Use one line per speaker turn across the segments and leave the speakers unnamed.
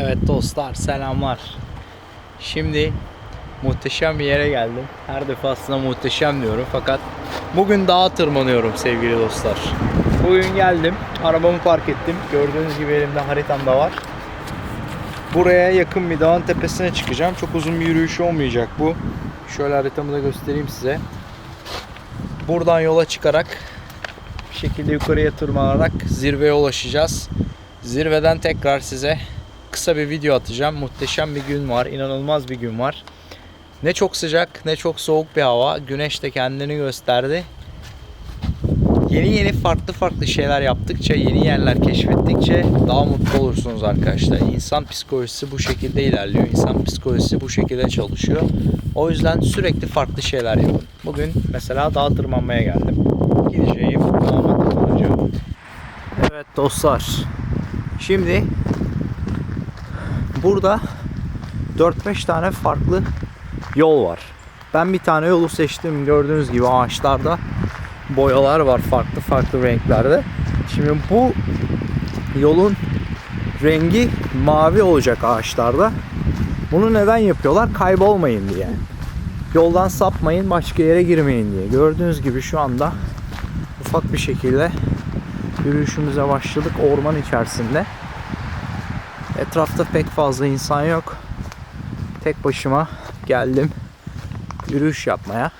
Evet dostlar selamlar. Şimdi muhteşem bir yere geldim. Her defasında muhteşem diyorum fakat bugün dağa tırmanıyorum sevgili dostlar. Bugün geldim. Arabamı park ettim. Gördüğünüz gibi elimde haritam da var. Buraya yakın bir dağın tepesine çıkacağım. Çok uzun bir yürüyüş olmayacak bu. Şöyle haritamı da göstereyim size. Buradan yola çıkarak bir şekilde yukarıya tırmanarak zirveye ulaşacağız. Zirveden tekrar size kısa bir video atacağım. Muhteşem bir gün var, inanılmaz bir gün var. Ne çok sıcak ne çok soğuk bir hava. Güneş de kendini gösterdi. Yeni yeni farklı farklı şeyler yaptıkça, yeni yerler keşfettikçe daha mutlu olursunuz arkadaşlar. İnsan psikolojisi bu şekilde ilerliyor. İnsan psikolojisi bu şekilde çalışıyor. O yüzden sürekli farklı şeyler yapın. Bugün mesela dağ tırmanmaya geldim. Gideceğim. Evet dostlar. Şimdi burada 4-5 tane farklı yol var. Ben bir tane yolu seçtim. Gördüğünüz gibi ağaçlarda boyalar var farklı farklı renklerde. Şimdi bu yolun rengi mavi olacak ağaçlarda. Bunu neden yapıyorlar? Kaybolmayın diye. Yoldan sapmayın, başka yere girmeyin diye. Gördüğünüz gibi şu anda ufak bir şekilde yürüyüşümüze başladık orman içerisinde. Etrafta pek fazla insan yok. Tek başıma geldim yürüyüş yapmaya.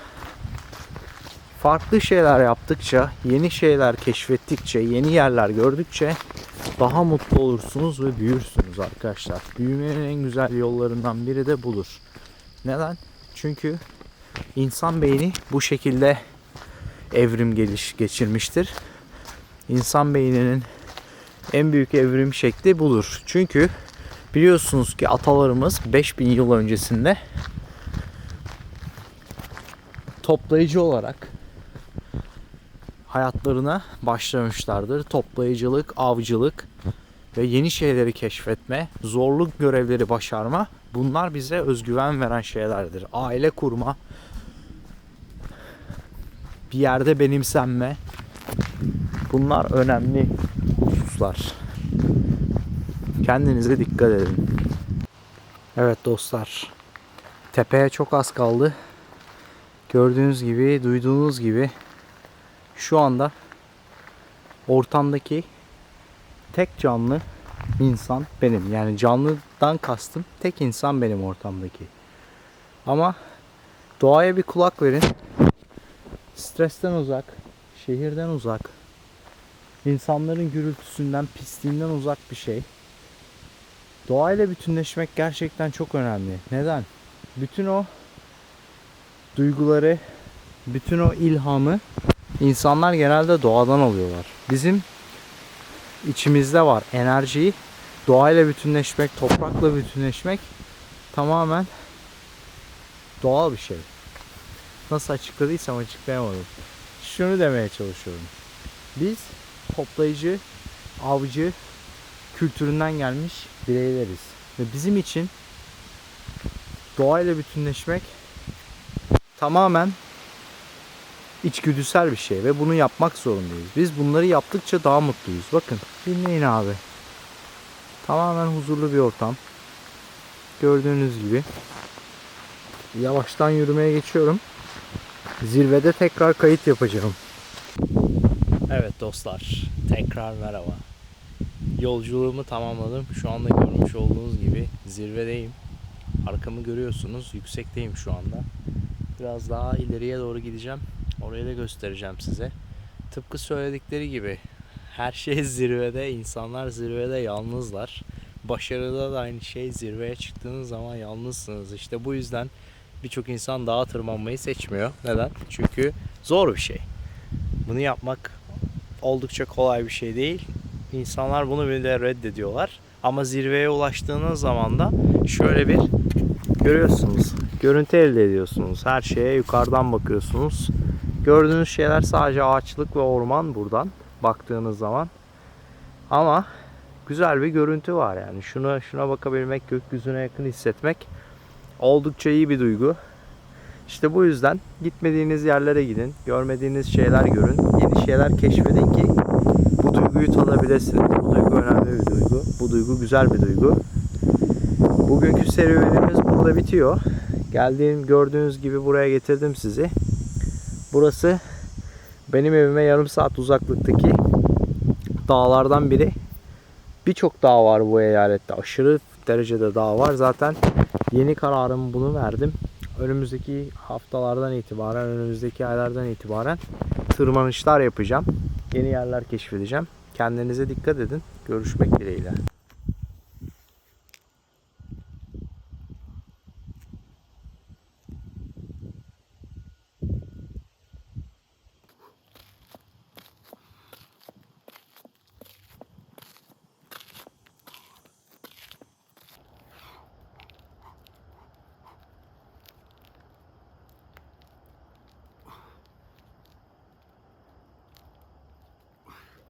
Farklı şeyler yaptıkça, yeni şeyler keşfettikçe, yeni yerler gördükçe daha mutlu olursunuz ve büyürsünüz arkadaşlar. Büyümenin en güzel yollarından biri de budur. Neden? Çünkü insan beyni bu şekilde evrim geliş geçirmiştir. İnsan beyninin en büyük evrim şekli budur. Çünkü biliyorsunuz ki atalarımız 5000 yıl öncesinde toplayıcı olarak hayatlarına başlamışlardır. Toplayıcılık, avcılık ve yeni şeyleri keşfetme, zorluk görevleri başarma bunlar bize özgüven veren şeylerdir. Aile kurma, bir yerde benimsenme bunlar önemli hususlar. Kendinize dikkat edin. Evet dostlar. Tepeye çok az kaldı. Gördüğünüz gibi, duyduğunuz gibi şu anda ortamdaki tek canlı insan benim. Yani canlıdan kastım tek insan benim ortamdaki. Ama doğaya bir kulak verin. Stresten uzak, şehirden uzak, insanların gürültüsünden, pisliğinden uzak bir şey. Doğayla bütünleşmek gerçekten çok önemli. Neden? Bütün o duyguları, bütün o ilhamı insanlar genelde doğadan alıyorlar. Bizim içimizde var enerjiyi doğayla bütünleşmek, toprakla bütünleşmek tamamen doğal bir şey. Nasıl açıkladıysam açıklayamadım. Şunu demeye çalışıyorum. Biz toplayıcı, avcı kültüründen gelmiş bireyleriz. Ve bizim için doğayla bütünleşmek tamamen içgüdüsel bir şey ve bunu yapmak zorundayız. Biz bunları yaptıkça daha mutluyuz. Bakın dinleyin abi. Tamamen huzurlu bir ortam. Gördüğünüz gibi. Yavaştan yürümeye geçiyorum. Zirvede tekrar kayıt yapacağım. Evet dostlar, tekrar merhaba. Yolculuğumu tamamladım. Şu anda görmüş olduğunuz gibi zirvedeyim. Arkamı görüyorsunuz, yüksekteyim şu anda. Biraz daha ileriye doğru gideceğim. Orayı da göstereceğim size. Tıpkı söyledikleri gibi her şey zirvede, insanlar zirvede yalnızlar. Başarıda da aynı şey zirveye çıktığınız zaman yalnızsınız. İşte bu yüzden birçok insan dağa tırmanmayı seçmiyor. Neden? Çünkü zor bir şey. Bunu yapmak oldukça kolay bir şey değil. İnsanlar bunu bile reddediyorlar. Ama zirveye ulaştığınız zaman da şöyle bir görüyorsunuz. Görüntü elde ediyorsunuz. Her şeye yukarıdan bakıyorsunuz. Gördüğünüz şeyler sadece ağaçlık ve orman buradan baktığınız zaman. Ama güzel bir görüntü var yani. Şuna şuna bakabilmek, gökyüzüne yakın hissetmek oldukça iyi bir duygu. İşte bu yüzden gitmediğiniz yerlere gidin, görmediğiniz şeyler görün, yeni şeyler keşfedin ki bu duyguyu tadabilirsiniz. Bu duygu önemli bir duygu. Bu duygu güzel bir duygu. Bugünkü serüvenimiz burada bitiyor. Geldiğim gördüğünüz gibi buraya getirdim sizi. Burası benim evime yarım saat uzaklıktaki dağlardan biri. Birçok dağ var bu eyalette. Aşırı derecede dağ var. Zaten yeni kararımı bunu verdim. Önümüzdeki haftalardan itibaren, önümüzdeki aylardan itibaren tırmanışlar yapacağım. Yeni yerler keşfedeceğim. Kendinize dikkat edin. Görüşmek dileğiyle.